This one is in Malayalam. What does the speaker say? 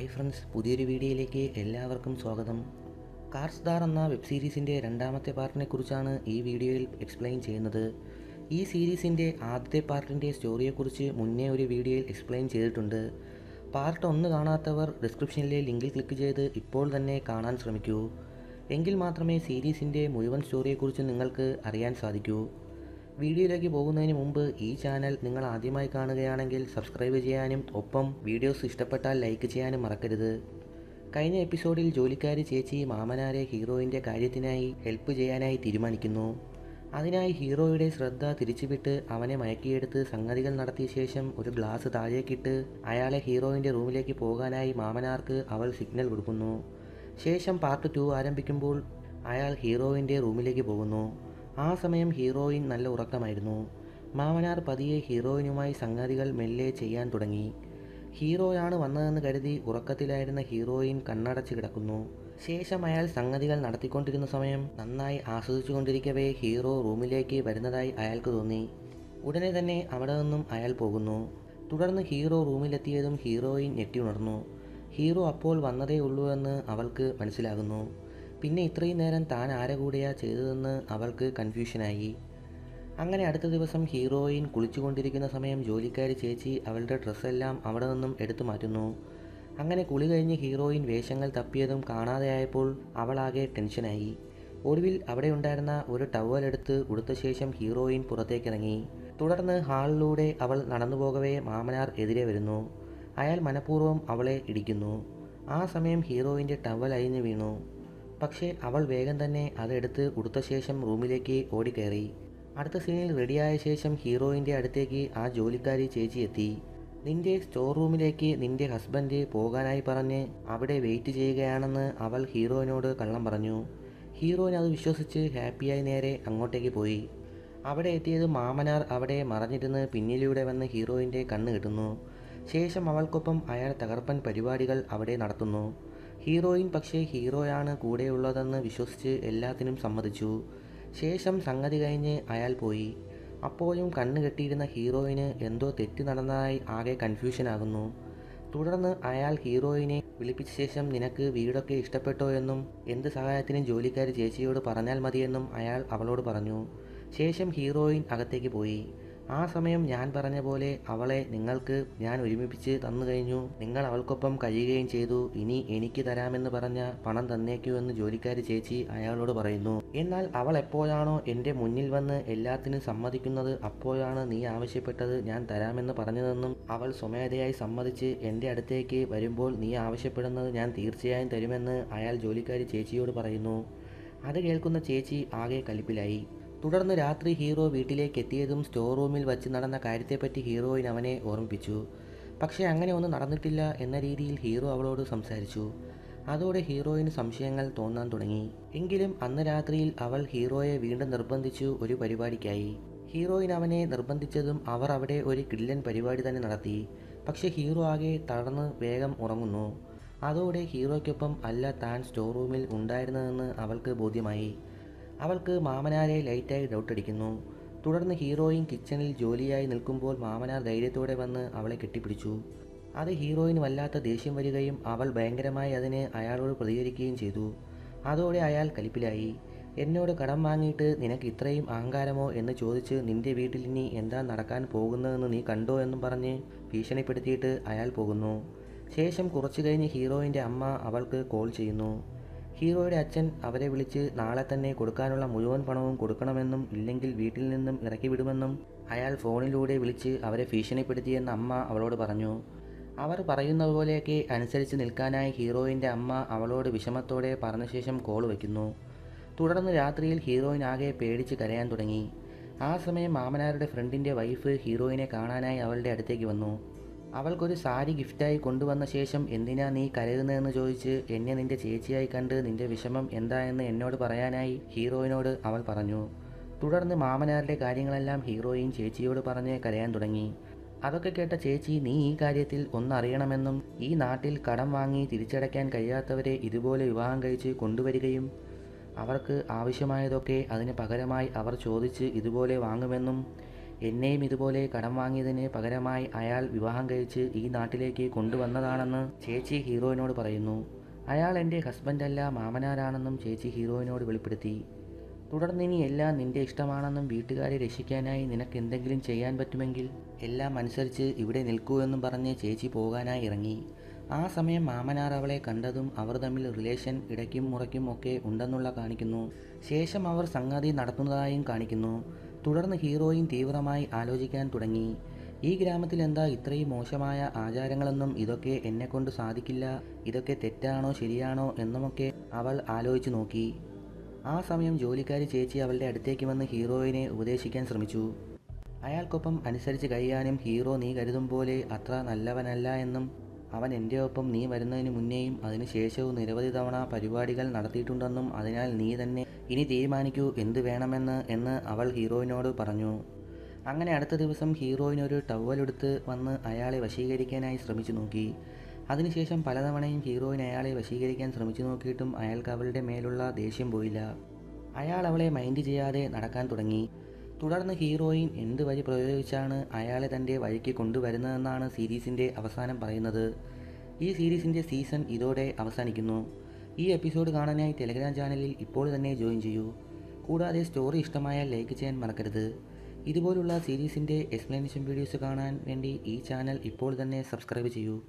ഹായ് ഫ്രണ്ട്സ് പുതിയൊരു വീഡിയോയിലേക്ക് എല്ലാവർക്കും സ്വാഗതം. കാർസ് ദാർ എന്ന വെബ് സീരീസിന്റെ രണ്ടാമത്തെ പാർട്ടിനെ കുറിച്ചാണ് ഈ വീഡിയോയിൽ എക്സ്പ്ലെയിൻ ചെയ്യുന്നത്. ഈ സീരീസിന്റെ ആദ്യത്തെ പാർട്ടിന്റെ സ്റ്റോറിയെക്കുറിച്ച് മുന്നേ ഒരു വീഡിയോയിൽ എക്സ്പ്ലെയിൻ ചെയ്തിട്ടുണ്ട്. പാർട്ട് ഒന്ന് കാണാത്തവർ ഡിസ്ക്രിപ്ഷനിലെ ലിങ്കിൽ ക്ലിക്ക് ചെയ്ത് ഇപ്പോൾ തന്നെ കാണാൻ ശ്രമിക്കൂ. എങ്കിൽ മാത്രമേ സീരീസിന്റെ മുഴുവൻ സ്റ്റോറിയെക്കുറിച്ച് നിങ്ങൾക്ക് അറിയാൻ സാധിക്കൂ. വീഡിയോയിലേക്ക് പോകുന്നതിന് മുമ്പ് ഈ ചാനൽ നിങ്ങൾ ആദ്യമായി കാണുകയാണെങ്കിൽ സബ്സ്ക്രൈബ് ചെയ്യാനും ഒപ്പം വീഡിയോസ് ഇഷ്ടപ്പെട്ടാൽ ലൈക്ക് ചെയ്യാനും മറക്കരുത്. കഴിഞ്ഞ എപ്പിസോഡിൽ ജോലിക്കാരി ചേച്ചി മാമനാരെ ഹീറോയിന്റെ കാര്യത്തിനായി ഹെൽപ്പ് ചെയ്യാനായി തീരുമാനിക്കുന്നു. അതിനായി ഹീറോയുടെ ശ്രദ്ധ തിരിച്ചുവിട്ട് അവനെ മയക്കിയെടുത്ത് സംഗതികൾ നടത്തിയ ശേഷം ഒരു ഗ്ലാസ് താഴേക്കിട്ട് അയാളെ ഹീറോയിന്റെ റൂമിലേക്ക് പോകാനായി മാമനാർക്ക് അവൾ സിഗ്നൽ കൊടുക്കുന്നു. ശേഷം പാർട്ട് ടു ആരംഭിക്കുമ്പോൾ അയാൾ ഹീറോയിന്റെ റൂമിലേക്ക് പോകുന്നു. ആ സമയം ഹീറോയിൻ നല്ല ഉറക്കമായിരുന്നു. മാമനാർ പതിയെ ഹീറോയിനുമായി സംഗതികൾ മെല്ലെ ചെയ്യാൻ തുടങ്ങി. ഹീറോയാണ് വന്നതെന്ന് കരുതി ഉറക്കത്തിലായിരുന്ന ഹീറോയിൻ കണ്ണടച്ച് കിടക്കുന്നു. ശേഷം അയാൾ സംഗതികൾ നടത്തിക്കൊണ്ടിരുന്ന സമയം നന്നായി ആസ്വദിച്ചുകൊണ്ടിരിക്കവേ ഹീറോ റൂമിലേക്ക് വരുന്നതായി അയാൾക്ക് തോന്നി. ഉടനെ തന്നെ അവിടെ നിന്നും അയാൾ പോകുന്നു. തുടർന്ന് ഹീറോ റൂമിലെത്തിയതും ഹീറോയിൻ ഞെട്ടി ഉണർന്നു ഹീറോ അപ്പോൾ വന്നതേ ഉള്ളൂ എന്ന് അവൾക്ക് മനസ്സിലാകുന്നു. പിന്നെ ഇത്രയും നേരം താൻ ആരെ കൂടെയാ ചെയ്തതെന്ന് അവൾക്ക് കൺഫ്യൂഷനായി അങ്ങനെ അടുത്ത ദിവസം ഹീറോയിൻ കുളിച്ചുകൊണ്ടിരിക്കുന്ന സമയം ജോലിക്കാരി ചേച്ചി അവളുടെ ഡ്രസ്സെല്ലാം അവിടെ നിന്നും എടുത്തു മാറ്റുന്നു. അങ്ങനെ കുളി കഴിഞ്ഞ് ഹീറോയിൻ വേഷങ്ങൾ തപ്പിയതും കാണാതെയായപ്പോൾ അവളാകെ ടെൻഷനായി ഒടുവിൽ അവിടെ ഉണ്ടായിരുന്ന ഒരു ടവൽ എടുത്ത് ഉടുത്ത ശേഷം ഹീറോയിൻ പുറത്തേക്കിറങ്ങി. തുടർന്ന് ഹാളിലൂടെ അവൾ നടന്നു പോകവേ മാമനാർ എതിരെ വരുന്നു. അയാൾ മനഃപൂർവം അവളെ ഇടിക്കുന്നു. ആ സമയം ഹീറോയിന്റെ ടവൽ അഴിഞ്ഞു വീണു. പക്ഷേ അവൾ വേഗം തന്നെ അതെടുത്ത് ഉടുത്ത ശേഷം റൂമിലേക്ക് ഓടിക്കയറി. അടുത്ത സീനിൽ റെഡിയായ ശേഷം ഹീറോയിന്റെ അടുത്തേക്ക് ആ ജോലിക്കാരി ചേച്ചി എത്തി. നിന്റെ സ്റ്റോർ റൂമിലേക്ക് നിന്റെ ഹസ്ബൻഡ് പോകാനായി പറഞ്ഞ് അവിടെ വെയിറ്റ് ചെയ്യുകയാണെന്ന് അവൾ ഹീറോയിനോട് കള്ളം പറഞ്ഞു. ഹീറോയിൻ അത് വിശ്വസിച്ച് ഹാപ്പിയായി നേരെ അങ്ങോട്ടേക്ക് പോയി. അവിടെ എത്തിയത് മാമനാർ അവിടെ മറഞ്ഞിരുന്ന് പിന്നിലൂടെ വന്ന് ഹീറോയിന്റെ കണ്ണ് കിട്ടുന്നു. ശേഷം അവൾക്കൊപ്പം അയാൾ തകർപ്പൻ പരിപാടികൾ അവിടെ നടത്തുന്നു. ഹീറോയിൻ പക്ഷേ ഹീറോയാണ് കൂടെയുള്ളതെന്ന് വിശ്വസിച്ച് എല്ലാത്തിനും സമ്മതിച്ചു. ശേഷം സംഗതി കഴിഞ്ഞ് അയാൾ പോയി. അപ്പോഴും കണ്ണ് കെട്ടിയിരുന്ന ഹീറോയിന് എന്തോ തെറ്റ് നടന്നതായി ആകെ കൺഫ്യൂഷനാകുന്നു. തുടർന്ന് അയാൾ ഹീറോയിനെ വിളിപ്പിച്ച ശേഷം നിനക്ക് വീടൊക്കെ ഇഷ്ടപ്പെട്ടോ എന്നും എന്ത് സഹായത്തിനും ജോലിക്കാരി ചേച്ചിയോട് പറഞ്ഞാൽ മതിയെന്നും അയാൾ അവളോട് പറഞ്ഞു. ശേഷം ഹീറോയിൻ അകത്തേക്ക് പോയി. ആ സമയം ഞാൻ പറഞ്ഞ പോലെ അവളെ നിങ്ങൾക്ക് ഞാൻ ഒരുമിപ്പിച്ച് തന്നു കഴിഞ്ഞു. നിങ്ങൾ അവൾക്കൊപ്പം കഴിയുകയും ചെയ്തു. ഇനി എനിക്ക് തരാമെന്ന് പറഞ്ഞ പണം തന്നേക്കൂ എന്ന് ജോലിക്കാരി ചേച്ചി അയാളോട് പറയുന്നു. എന്നാൽ അവൾ എപ്പോഴാണോ എന്റെ മുന്നിൽ വന്ന് എല്ലാത്തിനും സമ്മതിക്കുന്നത് അപ്പോഴാണ് നീ ആവശ്യപ്പെട്ടത് ഞാൻ തരാമെന്ന് പറഞ്ഞതെന്നും അവൾ സ്വമേധയായി സമ്മതിച്ച് എന്റെ അടുത്തേക്ക് വരുമ്പോൾ നീ ആവശ്യപ്പെടുന്നത് ഞാൻ തീർച്ചയായും തരുമെന്ന് അയാൾ ജോലിക്കാരി ചേച്ചിയോട് പറയുന്നു. അത് കേൾക്കുന്ന ചേച്ചി ആകെ കലിപ്പിലായി. തുടർന്ന് രാത്രി ഹീറോ വീട്ടിലേക്ക് എത്തിയതും സ്റ്റോർ റൂമിൽ വച്ച് നടന്ന കാര്യത്തെപ്പറ്റി ഹീറോയിൻ അവനെ ഓർമ്മിപ്പിച്ചു. പക്ഷേ അങ്ങനെ ഒന്നും നടന്നിട്ടില്ല എന്ന രീതിയിൽ ഹീറോ അവളോട് സംസാരിച്ചു. അതോടെ ഹീറോയിന് സംശയങ്ങൾ തോന്നാൻ തുടങ്ങി. എങ്കിലും അന്ന് രാത്രിയിൽ അവൾ ഹീറോയെ വീണ്ടും നിർബന്ധിച്ചു ഒരു പരിപാടിക്കായി. ഹീറോയിൻ അവനെ നിർബന്ധിച്ചതും അവർ അവിടെ ഒരു കില്ലൻ പരിപാടി തന്നെ നടത്തി. പക്ഷേ ഹീറോ ആകെ തളർന്ന് വേഗം ഉറങ്ങുന്നു. അതോടെ ഹീറോയ്ക്കൊപ്പം അല്ല താൻ സ്റ്റോർ റൂമിൽ ഉണ്ടായിരുന്നതെന്ന് അവൾക്ക് ബോധ്യമായി. അവൾക്ക് മാമനാരെ ലൈറ്റായി ഡൗട്ടടിക്കുന്നു തുടർന്ന് ഹീറോയിൻ കിച്ചണിൽ ജോലിയായി നിൽക്കുമ്പോൾ മാമനാർ ധൈര്യത്തോടെ വന്ന് അവളെ കെട്ടിപ്പിടിച്ചു. അത് ഹീറോയിന് വല്ലാത്ത ദേഷ്യം വരികയും അവൾ ഭയങ്കരമായി അതിന് അയാളോട് പ്രതികരിക്കുകയും ചെയ്തു. അതോടെ അയാൾ കലിപ്പിലായി. എന്നോട് കടം വാങ്ങിയിട്ട് നിനക്ക് ഇത്രയും അഹങ്കാരമോ? എന്ന് ചോദിച്ച് നിന്റെ വീട്ടിൽ ഇനി എന്താ നടക്കാൻ പോകുന്നതെന്ന് നീ കണ്ടോ? എന്നും പറഞ്ഞ് ഭീഷണിപ്പെടുത്തിയിട്ട് അയാൾ പോകുന്നു. ശേഷം കുറച്ചു കഴിഞ്ഞ് ഹീറോയിന്റെ അമ്മ അവൾക്ക് കോൾ ചെയ്യുന്നു. ഹീറോയുടെ അച്ഛൻ അവരെ വിളിച്ച് നാളെ തന്നെ കൊടുക്കാനുള്ള മുഴുവൻ പണവും കൊടുക്കണമെന്നും ഇല്ലെങ്കിൽ വീട്ടിൽ നിന്നും ഇറക്കി വിടുമെന്നും അയാൾ ഫോണിലൂടെ വിളിച്ച് അവരെ ഭീഷണിപ്പെടുത്തിയെന്ന് അമ്മ അവളോട് പറഞ്ഞു. അവർ പറയുന്നത് പോലെയൊക്കെ അനുസരിച്ച് നിൽക്കാനായി ഹീറോയിന്റെ അമ്മ അവളോട് വിഷമത്തോടെ പറഞ്ഞ ശേഷം കോൾ വയ്ക്കുന്നു. തുടർന്ന് രാത്രിയിൽ ഹീറോയിൻ ആകെ പേടിച്ച് കരയാൻ തുടങ്ങി. ആ സമയം മാമനാരുടെ ഫ്രണ്ടിന്റെ വൈഫ് ഹീറോയിനെ കാണാനായി അവളുടെ അടുത്തേക്ക് വന്നു. അവൾക്കൊരു സാരി ഗിഫ്റ്റായി കൊണ്ടുവന്ന ശേഷം എന്തിനാ നീ കരയുന്നതെന്ന് ചോദിച്ച് എന്നെ നിന്റെ ചേച്ചിയായി കണ്ട് നിന്റെ വിഷമം എന്തായെന്ന് എന്നോട് പറയാനായി ഹീറോയിനോട് അവൾ പറഞ്ഞു. തുടർന്ന് മാമനാരുടെ കാര്യങ്ങളെല്ലാം ഹീറോയിൻ ചേച്ചിയോട് പറഞ്ഞ് കരയാൻ തുടങ്ങി. അതൊക്കെ കേട്ട ചേച്ചി നീ ഈ കാര്യത്തിൽ ഒന്നറിയണമെന്നും ഈ നാട്ടിൽ കടം വാങ്ങി തിരിച്ചടയ്ക്കാൻ കഴിയാത്തവരെ ഇതുപോലെ വിവാഹം കഴിച്ച് കൊണ്ടുവരികയും അവർക്ക് ആവശ്യമായതൊക്കെ അതിന് പകരമായി അവർ ചോദിച്ച് ഇതുപോലെ വാങ്ങുമെന്നും എന്നെയും ഇതുപോലെ കടം വാങ്ങിയതിന് പകരമായി അയാൾ വിവാഹം കഴിച്ച് ഈ നാട്ടിലേക്ക് കൊണ്ടുവന്നതാണെന്ന് ചേച്ചി ഹീറോയിനോട് പറയുന്നു. അയാൾ എന്റെ ഹസ്ബൻഡല്ല മാമനാരാണെന്നും ചേച്ചി ഹീറോയിനോട് വെളിപ്പെടുത്തി. തുടർന്ന് ഇനി എല്ലാം നിന്റെ ഇഷ്ടമാണെന്നും വീട്ടുകാരെ രക്ഷിക്കാനായി നിനക്ക് എന്തെങ്കിലും ചെയ്യാൻ പറ്റുമെങ്കിൽ എല്ലാം അനുസരിച്ച് ഇവിടെ നിൽക്കൂ എന്നും പറഞ്ഞ് ചേച്ചി പോകാനായി ഇറങ്ങി. ആ സമയം മാമനാർ അവളെ കണ്ടതും അവർ തമ്മിൽ റിലേഷൻ ഇടയ്ക്കും മുറയ്ക്കും ഒക്കെ ഉണ്ടെന്നുള്ള കാണിക്കുന്നു. ശേഷം അവർ സംഗതി നടത്തുന്നതായും കാണിക്കുന്നു. തുടർന്ന് ഹീറോയിൻ തീവ്രമായി ആലോചിക്കാൻ തുടങ്ങി. ഈ ഗ്രാമത്തിൽ എന്താ ഇത്രയും മോശമായ ആചാരങ്ങളെന്നും ഇതൊക്കെ എന്നെക്കൊണ്ട് സാധിക്കില്ല? ഇതൊക്കെ തെറ്റാണോ ശരിയാണോ എന്നുമൊക്കെ അവൾ ആലോചിച്ചു നോക്കി. ആ സമയം ജോലിക്കാരി ചേച്ചി അവളുടെ അടുത്തേക്ക് വന്ന് ഹീറോയിനെ ഉപദേശിക്കാൻ ശ്രമിച്ചു. അയാൾക്കൊപ്പം അനുസരിച്ച് കഴിയാനും ഹീറോ നീ കരുതും പോലെ അത്ര നല്ലവനല്ല എന്നും അവൻ എന്റെ ഒപ്പം നീ വരുന്നതിന് മുന്നേയും അതിനുശേഷവും നിരവധി തവണ പരിപാടികൾ നടത്തിയിട്ടുണ്ടെന്നും അതിനാൽ നീ തന്നെ ഇനി തീരുമാനിക്കൂ എന്ത് വേണമെന്ന് എന്ന് അവൾ ഹീറോയിനോട് പറഞ്ഞു. അങ്ങനെ അടുത്ത ദിവസം ഹീറോയിൻ ഒരു ടവലെടുത്ത് വന്ന് അയാളെ വശീകരിക്കാനായി ശ്രമിച്ചു നോക്കി. അതിനുശേഷം പലതവണയും ഹീറോയിൻ അയാളെ വശീകരിക്കാൻ ശ്രമിച്ചു നോക്കിയിട്ടും അയാൾക്ക് അവളുടെ മേലുള്ള ദേഷ്യം പോയില്ല. അയാൾ അവളെ മൈൻഡ് ചെയ്യാതെ നടക്കാൻ തുടങ്ങി. തുടർന്ന് ഹീറോയിൻ എന്ത് വഴി പ്രയോഗിച്ചാണ് അയാളെ തന്റെ വഴിക്ക് കൊണ്ടുവരുന്നതെന്നാണ് സീരീസിന്റെ അവസാനം പറയുന്നത്. ഈ സീരീസിന്റെ സീസൺ ഇതോടെ അവസാനിക്കുന്നു. ഈ എപ്പിസോഡ് കാണാനായി ടെലിഗ്രാം ചാനലിൽ ഇപ്പോൾ തന്നെ ജോയിൻ ചെയ്യൂ. കൂടാതെ സ്റ്റോറി ഇഷ്ടമായാൽ ലൈക്ക് ചെയ്യാൻ മറക്കരുത്. ഇതുപോലുള്ള സീരീസിന്റെ എക്സ്പ്ലനേഷൻ വീഡിയോസ് കാണാൻ വേണ്ടി ഈ ചാനൽ ഇപ്പോൾ തന്നെ സബ്സ്ക്രൈബ് ചെയ്യൂ.